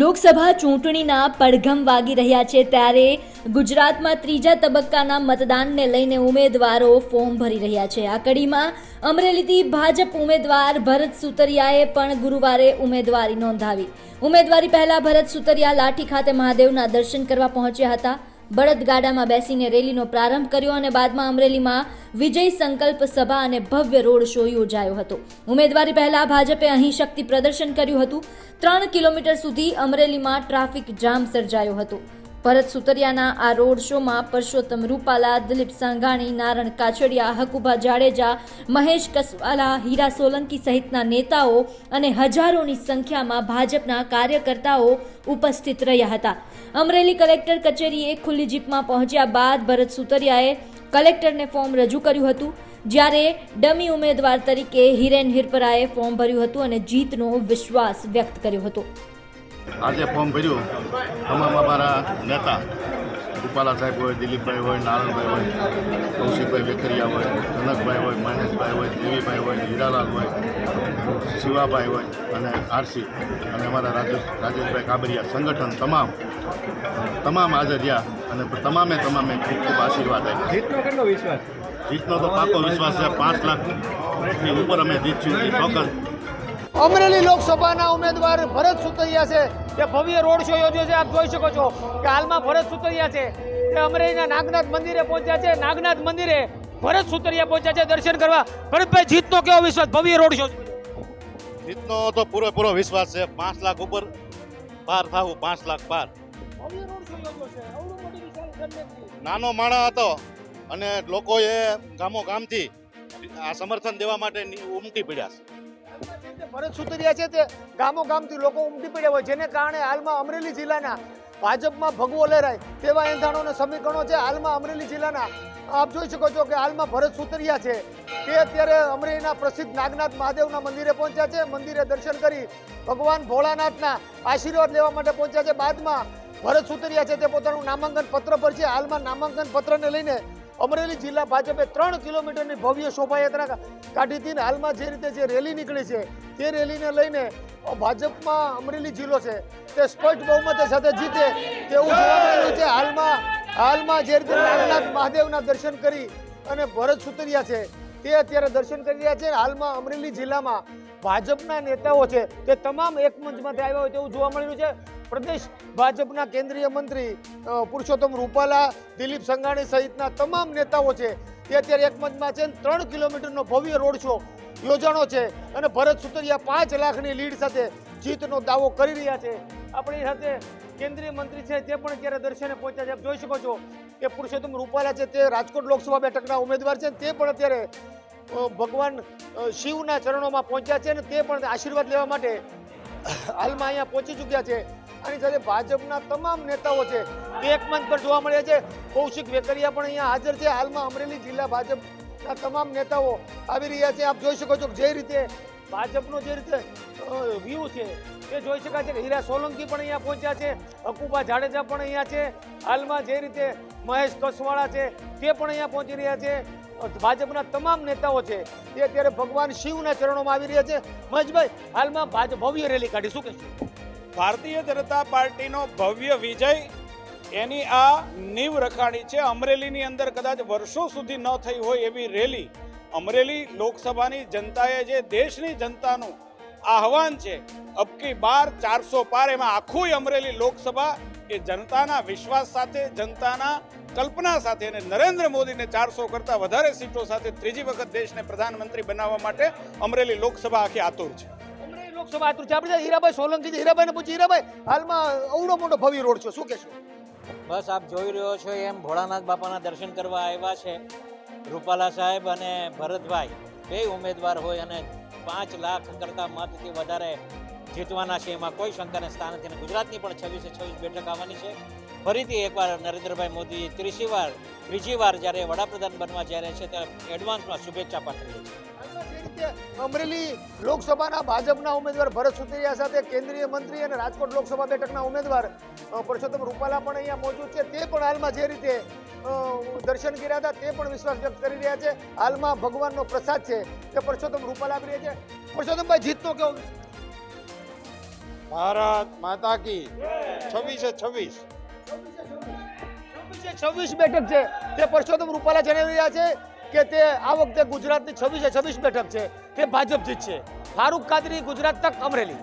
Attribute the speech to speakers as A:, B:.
A: લોકસભા ચૂંટણીના પડઘમ વાગી રહ્યા છે ત્યારે ગુજરાતમાં ત્રીજા તબક્કાના મતદાનને લઈને ઉમેદવારો ફોર્મ ભરી રહ્યા છે. આ કડીમાં અમરેલીથી ભાજપ ઉમેદવાર ભરત સુતરિયાએ પણ ગુરુવારે ઉમેદવારી નોંધાવી. ઉમેદવારી પહેલા ભરત સુતરિયા લાઠી ખાતે મહાદેવના દર્શન કરવા પહોંચ્યા હતા. બળદગાડામાં બેસીને રેલીનો પ્રારંભ કર્યો અને બાદમાં અમરેલીમાં વિજય સંકલ્પ સભા અને ભવ્ય રોડ શો યોજાયો હતો. ઉમેદવારી પહેલા ભાજપે અહીં શક્તિ પ્રદર્શન કર્યું હતું. ત્રણ કિલોમીટર સુધી અમરેલીમાં ટ્રાફિક જામ સર્જાયો હતો. ભરત સુતરિયાના આ રોડ શોમાં પરસોત્તમ રૂપાલા, દિલીપ સાંઘાણી, નારણ કાછડિયા, હકુભા જાડેજા, મહેશ કસવાલા, હીરા સોલંકી સહિતના નેતાઓ અને હજારોની સંખ્યામાં ભાજપના કાર્યકર્તાઓ ઉપસ્થિત રહ્યા હતા. અમરેલી કલેક્ટર કચેરીએ ખુલ્લી જીપમાં પહોંચ્યા બાદ ભરત સુતરિયાએ કલેક્ટરને ફોર્મ રજૂ કર્યું હતું. જ્યારે ડમી ઉમેદવાર તરીકે હિરેન હિરપરાએ ફોર્મ ભર્યું હતું અને જીતનો વિશ્વાસ વ્યક્ત કર્યો હતો.
B: આજે ફોર્મ ભર્યું. તમામ અમારા નેતા રૂપાલા સાહેબ હોય દિલીપભાઈ હોય નારણભાઈ હોય કૌશિકભાઈ વેખરિયા હોય કનકભાઈ હોય મહેશભાઈ હોય દેવીભાઈ હોય હીરાલાલ હોય શિવાભાઈ હોય અને આરસી અને અમારા રાજેશ રાજેશભાઈ કાબરિયા. સંગઠન તમામ તમામ હાજર રહ્યા અને તમામે તમામે ખૂબ ખૂબ આશીર્વાદ આપ્યા.
C: જીતનો કેટલો વિશ્વાસ
B: જીતનો તો પાકો વિશ્વાસ છે. પાંચ લાખથી ઉપર અમે જીતશું. ચોક્કસ.
D: અમરેલી લોકસભાના ઉમેદવાર ભરત સુતરિયા છે. જે ભવ્ય રોડ શો યોજ્યો છે આપ જોઈ શકો છો કે હાલમાં ભરત સુતરિયા છે. તે અમરેલીના નાગનાથ મંદિરે પહોંચ્યા છે. નાગનાથ મંદિરે ભરત સુતરિયા પહોંચ્યા છે દર્શન કરવા. ભરતભાઈ જીતનો કેવો વિશ્વાસ? ભવ્ય રોડ શો.
B: જીતનો તો પૂરેપૂરો વિશ્વાસ છે. પાંચ લાખ ઉપર પાર થાવું પાંચ લાખ પાર. નાનો માણા હતો અને લોકોએ ગામો ગામથી આ સમર્થન દેવા માટે ઉમટી પડ્યા છે.
D: ભરત સુતરિયા છે તે ગામો ગામથી લોકો ઉમટી પડ્યા હોય, જેને કારણે હાલમાં અમરેલી જિલ્લાના ભાજપમાં ભગવો લહેરાય તેવા એંધાણોના સમીકરણો છે. હાલમાં અમરેલી જિલ્લાના, આપ જોઈ શકો છો કે હાલમાં ભરત સુતરિયા છે. તે અત્યારે અમરેલીના પ્રસિદ્ધ નાગનાથ મહાદેવના મંદિરે પહોંચ્યા છે. મંદિરે દર્શન કરી ભગવાન ભોળાનાથના આશીર્વાદ લેવા માટે પહોંચ્યા છે. બાદમાં ભરત સુતરિયા છે. તે પોતાનું નામાંકન પત્ર પર છે. હાલમાં નામાંકન પત્રને લઈને અમરેલી જિલ્લા ભાજપે ત્રણ કિલોમીટરની ભવ્ય શોભાયાત્રા કાઢી હતી હાલમાં જે રીતે જે રેલી નીકળી છે, તે રેલીને લઈને ભાજપમાં અમરેલી જિલ્લો છે, તે સ્પષ્ટ બહુમતી સાથે જીતે તેવું જોવા મળ્યું છે. હાલમાં હાલમાં જે રીતે નાગનાથ મહાદેવના દર્શન કરી અને ભરત સુતરિયા છે, તે અત્યારે દર્શન કરી રહ્યા છે હાલમાં અમરેલી જિલ્લામાં ભાજપના નેતાઓ છે, તે તમામ એક મંચમાંથી આવ્યા હોય તેવું જોવા મળી રહ્યું છે. પ્રદેશ ભાજપના કેન્દ્રીય મંત્રી પુરુષોત્તમ રૂપાલા, દિલીપ સંઘાણી સહિતના તમામ નેતાઓ છે. તે અત્યારે એક મંચમાં છે ત્રણ કિલોમીટરનો ભવ્ય રોડ શો યોજાણો છે અને ભરત સુતરિયા પાંચ લાખની લીડ સાથે જીતનો દાવો કરી રહ્યા છે. આપણી સાથે કેન્દ્રીય મંત્રી છે, તે પણ અત્યારે દર્શને પહોંચ્યા છે. આપ જોઈ શકો છો કે પુરુષોત્તમ રૂપાલા છે, તે રાજકોટ લોકસભા બેઠકના ઉમેદવાર છે તે પણ અત્યારે ભગવાન શિવના ચરણોમાં પહોંચ્યા છે અને તે પણ આશીર્વાદ લેવા માટે હાલમાં અહીંયા પહોંચી ચૂક્યા છે. આની સાથે ભાજપના તમામ નેતાઓ છે. તે એક મંચ પર જોવા મળ્યા છે. કૌશિક વેકરિયા પણ અહીંયા હાજર છે. હાલમાં અમરેલી જિલ્લા ભાજપના તમામ નેતાઓ આવી રહ્યા છે. આપ જોઈ શકો છો જે રીતે ભાજપનો જે રીતે વ્યૂ છે એ જોઈ શકાય છે કે હીરા સોલંકી પણ અહીંયા પહોંચ્યા છે. અકુબા જાડેજા પણ અહીંયા છે. હાલમાં જે રીતે મહેશ કસવાળા છે તે પણ અહીંયા પહોંચી રહ્યા છે. ભાજપના તમામ નેતાઓ છે તે અત્યારે ભગવાન શિવના ચરણોમાં આવી રહ્યા છે. મહેશભાઈ, હાલમાં ભાજપ ભવ્ય રેલી કાઢી. શું કહેશો?
E: ભારતીય જનતા પાર્ટીનો ભવ્ય વિજય. એની આ નીવ રખાણી છે. અમરેલીની અંદર કદાચ વર્ષો સુધી ન થઈ હોય એવી રેલી. અમરેલી લોકસભાની જનતાએ જે દેશની જનતાનું આહવાન છે, અબકી બાર ચારસો પાર એમાં આખું અમરેલી લોકસભા એ જનતાના વિશ્વાસ સાથે, જનતાના કલ્પના સાથે અને નરેન્દ્ર મોદીને ચારસો કરતાં વધારે સીટો સાથે ત્રીજી વખત દેશને પ્રધાનમંત્રી બનાવવા માટે અમરેલી લોકસભા આખી આતુર છે.
D: લોકસભા આતુર છે. આપણે હીરાભાઈ સોલંકી છે હીરાભાઈને પૂછી હીરાભાઈ હાલમાં અવડો મોટો ભવ્ય રોડ છે. શું કહેશો?
F: બસ આપ જોઈ રહ્યો છો એમ ભોળાનાથ બાપાના દર્શન કરવા આવ્યા છે. રૂપાલા સાહેબ અને ભરતભાઈ બે ઉમેદવાર હોય અને પાંચ લાખ કરતાં મતથી વધારે જીતવાના છે. એમાં કોઈ શંકાને સ્થાન નથી. અને ગુજરાતની પણ છવ્વીસે છવ્વીસ બેઠક આવવાની છે. ફરીથી એકવાર નરેન્દ્રભાઈ મોદી ત્રીજી વાર ત્રીજી વાર જ્યારે વડાપ્રધાન બનવા જ્યારે છે ત્યારે એડવાન્સમાં શુભેચ્છા
D: પાઠવી રીતે અમરેલી લોકસભાના ભાજપના ઉમેદવાર ભરત સુતરિયા સાથે કેન્દ્રીય મંત્રી અને રાજકોટ લોકસભા બેઠકના ઉમેદવાર પરસોત્તમ રૂપાલા પણ અહીંયા મોજૂદ છે. તે પણ હાલમાં જે રીતે દર્શન કર્યા હતા તે પણ વિશ્વાસ વ્યક્ત કરી રહ્યા છે. હાલમાં ભગવાનનો પ્રસાદ છે તે પરસોત્તમ રૂપાલા આપી રહ્યા છે. પરસોત્તમભાઈ જીતનો કેવો?
C: ભારત માતા કી છવ્વીસે છવ્વીસ.
D: છવ્વીસે છવ્વીસ બેઠક છે. તે પરસોત્તમ રૂપાલા જણાવી રહ્યા છે કે તે આ વખતે ગુજરાતની છવ્વીસે છવ્વીસ બેઠક છે. તે ભાજપ જીતશે. ફારૂક કાદરી ગુજરાત તક અમરેલી.